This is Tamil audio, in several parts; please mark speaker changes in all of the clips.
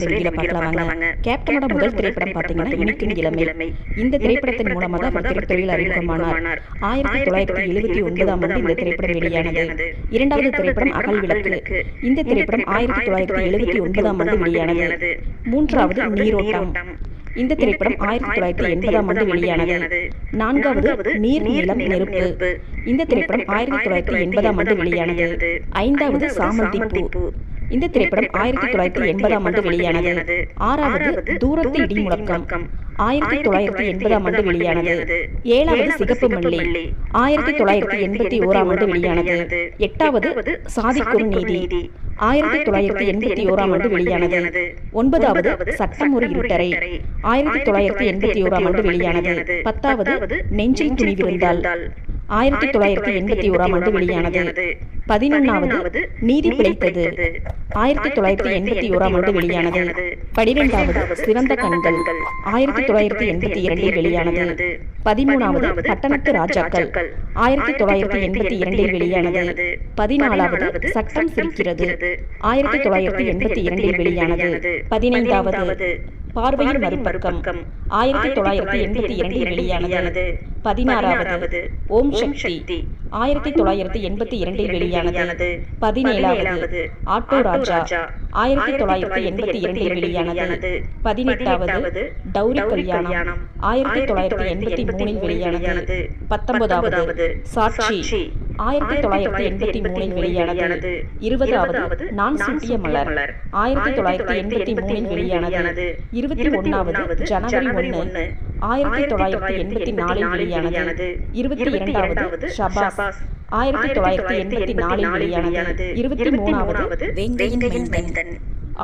Speaker 1: செய்தியில பார்க்கலாம் வாங்க கேப்டனோட முதல் திரைப்படம் பார்த்தீங்கன்னா இனிக்கும் இளமை. இந்த திரைப்படத்தின் மூலமாக அவர் திரைத்துறையில் அறிமுகமானார். ஆயிரத்தி தொள்ளாயிரத்தி எழுபத்தி ஒன்பதாம் ஆண்டு இந்த திரைப்படம் வெளியானது. இரண்டாவது திரைப்படம் அகல் விளக்கு. இந்த திரைப்படம் ஆயிரத்தி தொள்ளாயிரத்தி எழுபத்தி ஒன்பதாம் ஆண்டு வெளியானது. மூன்றாவது நீரோட்டம். இந்த திரைப்படம் ஆயிரத்தி தொள்ளாயிரத்தி எண்பதாம் ஆண்டு வெளியானது. நான்காவது நீர் நிலம் நெருப்பு. இந்த திரைப்படம் ஆயிரத்தி தொள்ளாயிரத்தி எண்பதாம் ஆண்டு வெளியானது. ஐந்தாவது சாமந்தி பூ இந்த திரைப்படம் ஆயிரத்தி தொள்ளாயிரத்தி எண்பதாம் ஆண்டு வெளியானது. ஆறாவது தூரத்து இடி முழக்கம் ஆயிரத்தி தொள்ளாயிரத்தி எண்பதாம் ஆண்டு வெளியானது. ஏழாவது சிகப்பு மல்லி. ஆயிரத்தி தொள்ளாயிரத்தி எண்பத்தி ஓராம் ஆண்டு வெளியானது. எட்டாவது சாதிக்குறு நீதி. ஆயிரத்தி தொள்ளாயிரத்தி எண்பத்தி ஓராம் ஆண்டு வெளியானது. ஒன்பதாவது சட்டம் ஒரு இருட்டரை ஆயிரத்தி தொள்ளாயிரத்தி எண்பத்தி ஓராம் ஆண்டு வெளியானது. பத்தாவது நெஞ்சில் துணிவிருந்தால் ஆயிரத்தி தொள்ளாயிரத்தி எண்பத்தி ஓராம் ஆண்டு வெளியானது. பதினொன்றாவது நீதி பிழைத்தது. ஆயிரத்தி தொள்ளாயிரத்தி எண்பத்தி ஓராம் ஆண்டு வெளியானது. பனிரெண்டாவது சிறந்த கண்கள். ஆயிரத்தி தொள்ளாயிரத்தி எண்பத்தி இரண்டில் வெளியானது. பதிமூணாவது பட்டணத்து ராஜாக்கள். ஆயிரத்தி தொள்ளாயிரத்தி எண்பத்தி இரண்டில் வெளியானது. பதினாலாவது சட்டம் சிரிக்கிறது. ஆயிரத்தி தொள்ளாயிரத்தி எண்பத்தி இரண்டில் வெளியானது. பதினைந்தாவது பார்வையின் மறுபக்கம். ஆயிரத்தி தொள்ளாயிரத்தி எண்பத்தி இரண்டில் வெளியானது. பதினாறாவது ஓம் சக்தி. ஆயிரத்தி தொள்ளாயிரத்தி எண்பத்தி இரண்டில் வெளியானது. பதினேழாவது ஆட்டோ ராஜா. ஆயிரத்தி தொள்ளாயிரத்தி எண்பத்தி இரண்டில் வெளியானது. பதினெட்டாவது டௌரி கல்யாணம். ஆயிரத்தி தொள்ளாயிரத்தி எண்பத்தி மூணில் வெளியானது. பத்தொன்பதாவது சாட்சி. ஆயிரத்தி தொள்ளாயிரத்தி எண்பத்தி மூணில் வெளியானது இருபதாவது நான் சுட்டிய மலர் ஆயிரத்தி தொள்ளாயிரத்தி எண்பத்தி மூணில் வெளியானது இருபத்தி ஒன்னாவது ஜனவரி ஒன்னு ஆயிரத்தி தொள்ளாயிரத்தி எண்பத்தி நாலில் வெளியானது இருபத்தி இரண்டாவது ஷபாஸ் ஆயிரத்தி தொள்ளாயிரத்தி எண்பத்தி நாலில் வெளியானது இருபத்தி மூணாவது வேங்கையின்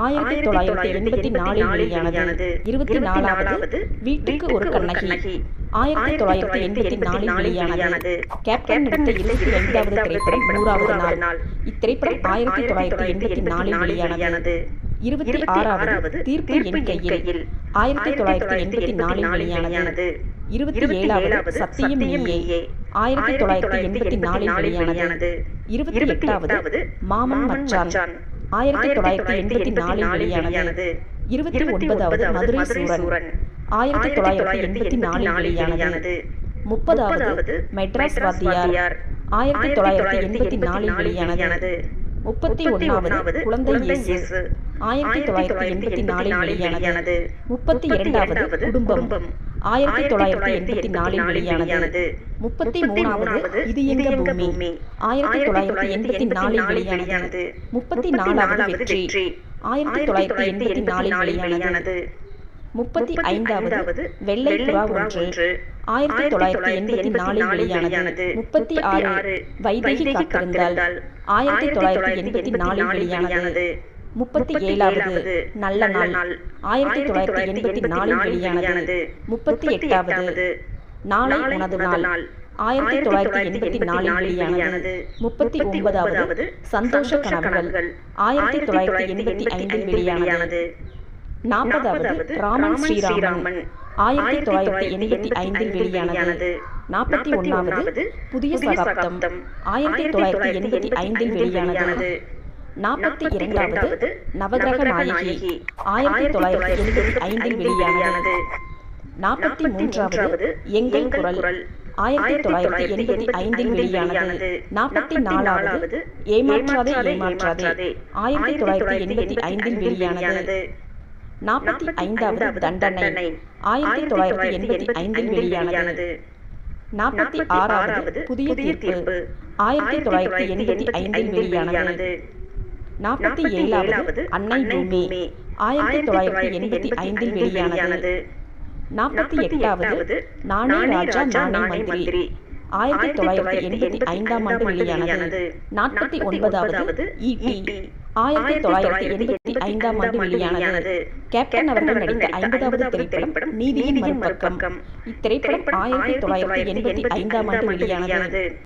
Speaker 1: ஆயிரத்தி தொள்ளாயிரத்தி எண்பத்தி நாலில் வெளியானது இருபத்தி நாலாவது வீட்டுக்கு ஒரு கண்ணகி ஆயிரத்தி தொள்ளாயிரத்தி எண்பத்தி நாலில் வெளியானது. கேப்டன் நடித்த இருபத்தி ஐந்தாவது திரைப்படம் நூறாவது நாள். இத்திரைப்படம் ஆயிரத்தி தொள்ளாயிரத்தி எண்பத்தி நாலில் வெளியானது. இருபத்தி ஆறாவது தீர்ப்பு என் கையில். ஆயிரத்தி தொள்ளாயிரத்தி எண்பத்தி நாலில் வெளியானது. இருபத்தி ஏழாவது சத்தியம் நீயே ஆயிரத்தி தொள்ளாயிரத்தி எண்பத்தி நாலில் வெளியானது. இருபத்தி எட்டாவது மாமன் மச்சான். ஆயிரத்தி தொள்ளாயிரத்தி எண்பத்தி நாலில் வெளியானது. இருபத்தி ஒன்பதாவது மதுரை சூரன். ஆயிரத்தி தொள்ளாயிரத்தி எண்பத்தி நாலில் வெளியானது. முப்பதாவது மெட்ராஸ் வாத்தியார். ஆயிரத்தி தொள்ளாயிரத்தி எண்பத்தி நாலில் வெளியானது. முப்பத்தி ஒன்றாவது குழந்தை இயேசு. ஆயிரத்தி தொள்ளாயிரத்தி எண்பத்தி நாலில் வெளியானது. முப்பத்தி இரண்டாவது குடும்பம். ஆயிரத்தி தொள்ளாயிரத்தி எண்பத்தி நாலில் வெளியானது. முப்பத்தி மூணாவது இது எங்க பூமி. ஆயிரத்தி தொள்ளாயிரத்தி எண்பத்தி நாலில் வெளியானது. முப்பத்தி நாலாவது வெற்றி. ஆயிரத்தி தொள்ளாயிரத்தி எண்பத்தி நாலில் வெளியானது. முப்பத்தி ஐந்தாவது வெள்ளை புறா ஒன்று ஆயிரத்தி தொள்ளாயிரத்தி எண்பத்தி நாலில் வெளியானது முப்பத்தி ஆறு வைதேகி காத்திருந்தால் ஆயிரத்தி தொள்ளாயிரத்தி எண்பத்தி நாலில் வெளியானது முப்பத்தி ஏழாவது நல்ல நாள் ஆயிரத்தி தொள்ளாயிரத்தி எண்பத்தி நாலில் வெளியானது முப்பத்தி எட்டாவது நாளை உனது நாள் ஆயிரத்தி தொள்ளாயிரத்தி எண்பத்தி நாலில் வெளியானது முப்பத்தி ஒன்பதாவது சந்தோஷ கனவுகள் ஆயிரத்தி தொள்ளாயிரத்தி எண்பத்தி ஐந்தில் வெளியானது நாற்பதாவது ராமன் ஸ்ரீராமன் ஆயிரத்தி தொள்ளாயிரத்தி எண்பத்தி ஐந்தில் வெளியானது நாற்பத்தி ஒன்னாவது புதிய சகாப்தம் ஆயிரத்தி தொள்ளாயிரத்தி எண்பத்தி ஐந்தில் வெளியானது நாற்பத்தி இரண்டாவது நவகிரக நாயகி ஆயிரத்தி தொள்ளாயிரத்தி எண்பத்தி ஐந்தில் வெளியானது நாற்பத்தி மூன்றாவது எங்கள் குரல் ஆயிரத்தி தொள்ளாயிரத்தி எண்பத்தி ஐந்தில் வெளியானது நாற்பத்தி நாலாவது ஏமாற்றாதே ஏமாற்றாதே ஆயிரத்தி தொள்ளாயிரத்தி எண்பத்தி ஐந்தில் வெளியானது நாற்பத்தி ஐந்தாவது தண்டனை ஆயிரத்தி தொள்ளாயிரத்தி எண்பத்தி ஐந்தில் வெளியானது நாற்பத்தி ஆறாவது புதிய தீர்ப்பு. ஆயிரத்தி தொள்ளாயிரத்தி எண்பத்தி ஐந்தில் வெளியானது. நாற்பத்தி ஏழாவது அன்னை பூமி. ஆயிரத்தி தொள்ளாயிரத்தி எண்பத்தி ஐந்தில் வெளியானது. நாற்பத்தி எட்டாவது நானே ராஜா நானே மந்திரி. ஆயிரத்தி தொள்ளாயிரத்தி எண்பத்தி ஐந்தாம் ஆண்டு வெளியானது. நாற்பத்தி ஒன்பதாவது ஈட்டி ஆயிரத்தி தொள்ளாயிரத்தி எண்பத்தி ஐந்தாம் ஆண்டு வெளியானது. கேப்டன் அவர்கள் நடித்த ஐம்பதாவது திரைப்படம் நீதியின் மறுபக்கம். இத்திரைப்படம் ஆயிரத்தி தொள்ளாயிரத்தி எண்பத்தி ஐந்தாம் ஆண்டு வெளியானது.